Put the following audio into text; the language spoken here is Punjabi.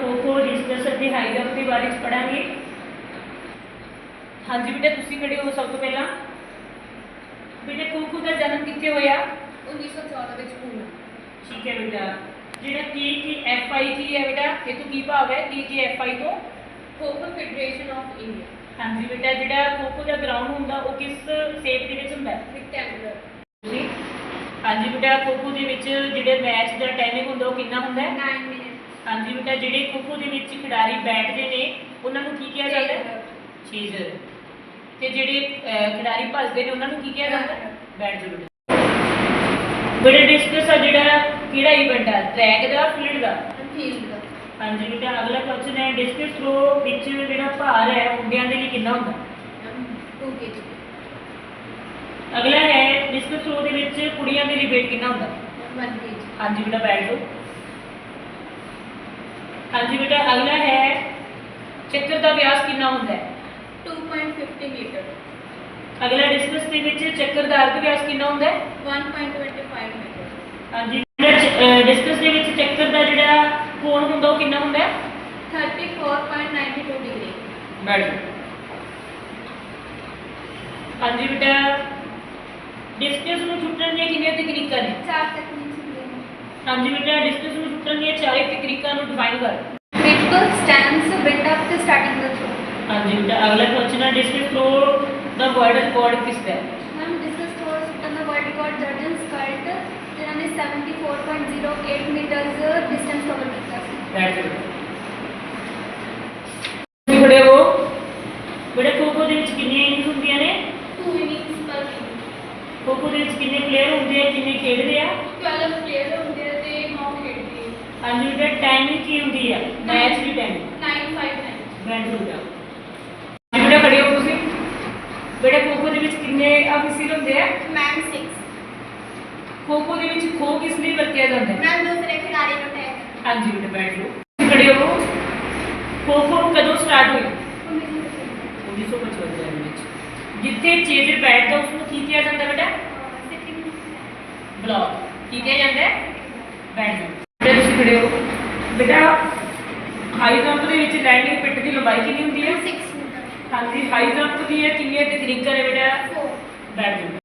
ਖੋ ਖੋ ਡਿਸਕਸ ਅਤੇ ਹਾਈ ਜੰਪ ਦੇ ਬਾਰੇ ਚ ਪੜਾਂਗੇ ਹਾਂਜੀ ਬੇਟਾ ਤੁਸੀਂ ਖੜੇ ਹੋ ਸਭ ਤੋਂ ਪਹਿਲਾਂ? ਬੇਟਾ ਖੋ ਖੋ ਦਾ ਜਨਮ ਕਿੱਥੇ ਹੋਇਆ? 1914 ਵਿੱਚ ਪੂਨਾ ਠੀਕ ਹੈ ਬੇਟਾ। ਜਿਹੜਾ ਕੀ ਕੀ ਐਫ ਆਈ ਕੀ ਹੈ ਬੇਟਾ ਇਹ ਤੋਂ ਕੀ ਭਾਵ ਹੈ? ਕੀ ਕੀ ਐਫ ਆਈ ਤੋਂ? ਖੋ-ਖੋ ਫੈਡਰੇਸ਼ਨ ਆਫ ਇੰਡੀਆ ਹਾਂਜੀ ਬੇਟਾ ਜਿਹੜਾ ਖੋ ਖੋ ਦਾ ਗਰਾਊਂਡ ਹੁੰਦਾ ਉਹ ਕਿਸ ਸ਼ੇਪ ਦੇ ਵਿੱਚ ਹੁੰਦਾ? ਹੈ ਰੈਕਟੈਂਗੂਲਰ ਤੁਸੀਂ ਹਾਂਜੀ ਬੇਟਾ ਖੋ ਖੋ ਦੇ ਵਿੱਚ ਜਿਹੜੇ ਮੈਚ ਦਾ ਟਾਈਮਿੰਗ ਹੁੰਦਾ ਉਹ ਕਿੰਨਾ ਹੁੰਦਾ ਹੈ? 9 ਮਿੰਟ ਹਾਂਜੀ ਬੇਟਾ ਜਿਹੜੇ ਖੋ ਖੋ ਦੇ ਵਿੱਚ ਖਿਡਾਰੀ ਬੈਠਦੇ ਨੇ ਉਹਨਾਂ ਨੂੰ ਕੀ ਕਿਹਾ ਜਾਂਦਾ? ਹੈ ਚੀਜ਼ਰ ਤੇ ਜਿਹੜੇ ਅਹ, ਖਿਡਾਰੀ ਭੱਜਦੇ ਨੇ ਉਹਨਾਂ ਨੂੰ ਕੀ ਕਿਹਾ ਜਾਂਦਾ? ਹੈ ਬੈਟ। ਬੜੇ ਡਿਸਕਸ ਆ ਜਿਹੜਾ ਕਿਹੜਾ ਇਵੈਂਟ ਆ? ਟਰੈਕ ਦਾ ਫੀਲਡ ਦਾ? ਫੀਲਡ ਹਾਂਜੀ ਬੇਟਾ ਅਗਲਾ ਕੁਐਸਚਨ ਹੈ ਡਿਸਕਸ ਥਰੋ ਵਿੱਚ ਜਿਹੜਾ ਭਾਰ ਹੈ ਮੁੰਡਿਆਂ ਦੇ ਲਈ ਕਿੰਨਾ ਹੁੰਦਾ? 2 kg ਅਗਲਾ ਹੈ ਡਿਸਕਸ ਥਰੋ ਦੇ ਵਿੱਚ ਕੁੜੀਆਂ ਦੇ ਲਈ weight ਕਿੰਨਾ ਹੁੰਦਾ? 1 kg ਹਾਂਜੀ ਬੇਟਾ ਬੈਠ ਜਾਓ। ਹਾਂਜੀ ਬੇਟਾ ਅਗਲਾ ਹੈ ਚੱਕਰ ਦਾ ਵਿਆਸ ਕਿੰਨਾ ਹੁੰਦਾ ਹੈ? 2.50 ਮੀਟਰ ਅਗਲਾ ਡਿਸਕਸ ਦੇ ਵਿੱਚ ਚੱਕਰ ਦਾ ਅਰਧ ਵਿਆਸ ਕਿੰਨਾ ਹੁੰਦਾ ਹੈ? 1.25 ਮੀਟਰ ਹਾਂਜੀ ਡਿਸਕਸ ਦੇ ਵਿੱਚ ਚੱਕਰ ਦਾ ਜਿਹੜਾ ਕੋਣ ਹੁੰਦਾ ਉਹ ਕਿੰਨਾ ਹੁੰਦਾ ਹੈ? 34.92 ਡਿਗਰੀ ਬੈਠ ਜਾਓ ਹਾਂਜੀ ਬੇਟਾ ਡਿਸਕਸ ਨੂੰ ਛੁੱਟਣ ਦੀਆਂ ਕਿੰਨੀਆਂ ਤਕਨੀਕਾਂ ਨੇ? ਚਾਰ ਤਕਨੀਕ ਹੁੰਦੇ ਨੇ। ਹਾਂਜੀ ਬੇਟਾ ਡਿਸਕਸ ਨੂੰ ਛੁੱਟਣ ਦੀਆਂ ਚਾਰੇ ਤਕਨੀਕਾਂ ਨੂੰ ਡਿਫਾਈਨ ਕਰ। ਗ੍ਰਿਪ ਸਟੈਂਸ ਬਿਲਡ ਅਪ ਤੇ ਸਟਾਰਟਿੰਗ ਦਾ ਥਰੋ ਹਾਂਜੀ ਬੇਟਾ ਅਗਲਾ ਕੁਐਸਚਨ ਹੈ ਡਿਸਕਸ ਥਰੋ ਦਾ ਵਰਲਡ ਰਿਕਾਰਡ ਕਿਸ ਦਾ ਹੈ? ਮੈਮ ਡਿਸਕਸ ਥਰੋ ਸੁਟਨ ਦਾ ਵਰਲਡ ਰਿਕਾਰਡ ਜਰਜਨ ਸਕਲਟ ਜਿਨ੍ਹਾਂ ਨੇ 74.08 ਮੀਟਰਸ ਡਿਸਟੈਂਸ ਕਵਰ ਕੀਤਾ ਸੀ। ਬੈਠ ਜਾਓ ਤੁਸੀਂ ਖੜੇ ਹੋ? ਬੇਟਾ ਖੋ ਖੋ ਦੇ ਵਿੱਚ ਕਿੰਨੀਆਂ ਇਨਿੰਗਸ ਹੁੰਦੀਆਂ ਨੇ? 2 ਇਨਿੰਗਸ ਪਰ ਖੋ ਖੋ ਦੇ ਵਿੱਚ ਕਿੰਨੇ ਪਲੇਅਰ ਹੁੰਦੇ ਆ ਕਿੰਨੇ ਖੇਡਦੇ ਆ? 12 ਪਲੇਅਰ ਹੁੰਦੇ ਆ ਤੇ 9 ਖੇਡਦੇ ਆ। ਹਾਂਜੀ ਬੇਟਾ ਟਾਈਮਿੰਗ ਕੀ ਹੁੰਦੀ ਆ? ਮੈਚ ਦੀ ਟਾਈਮਿੰਗ 959 ਬੈਠ ਜਾਓ ਜੀ ਬੇਟਾ ਖੜੇ ਹੋ ਤੁਸੀਂ। ਬੇਟਾ ਖੋ ਖੋ ਦੇ ਵਿੱਚ ਕਿੰਨੇ ਅਫੀਸਰ ਹੁੰਦੇ ਆ? ਮੈਮ 6 ਖੋ ਖੋ ਦੇ ਵਿੱਚ ਖੋ ਕਿਸ ਲਈ ਵਰਤਿਆ ਜਾਂਦਾ ਹੈ? ਮੈਮ ਦੂਸਰੇ ਖਿਡਾਰੀ ਨੂੰ ਟੈਗ ਹਾਂਜੀ ਬੇਟਾ ਬੈਠ ਜਾਓ। ਤੁਸੀਂ ਖੜੇ ਹੋ। ਖੋ ਖੋ ਕਦੋਂ ਸਟਾਰਟ ਹੋਈ? 1955 ਦੇ ਵਿੱਚ। ਜਿੱਥੇ ਚੇਜਰ ਬੈਠਦਾ ਉਸ ਨੂੰ ਕੀ ਕਿਹਾ ਜਾਂਦਾ ਬੇਟਾ? ਸਿਟਿੰਗ ਬਲੌਕ ਕੀ ਕਿਹਾ ਜਾਂਦਾ ਹੈ? ਤੁਸੀਂ ਖੜੇ ਹੋ ਬੇਟਾ ਹਾਈ ਜੰਪ ਦੇ ਵਿੱਚ ਲੈਂਡਿੰਗ ਪਿੱਟ ਦੀ ਲੰਬਾਈ ਕਿੰਨੀ ਹੁੰਦੀ ਹੈ? 6 ਮੀਟਰ ਹਾਂਜੀ ਹਾਈ ਜੰਪ ਦੀਆਂ ਕਿੰਨੀਆਂ ਤਕਨੀਕਾਂ ਨੇ ਬੇਟਾ? 4 ਬੈਠ ਜਾਓ।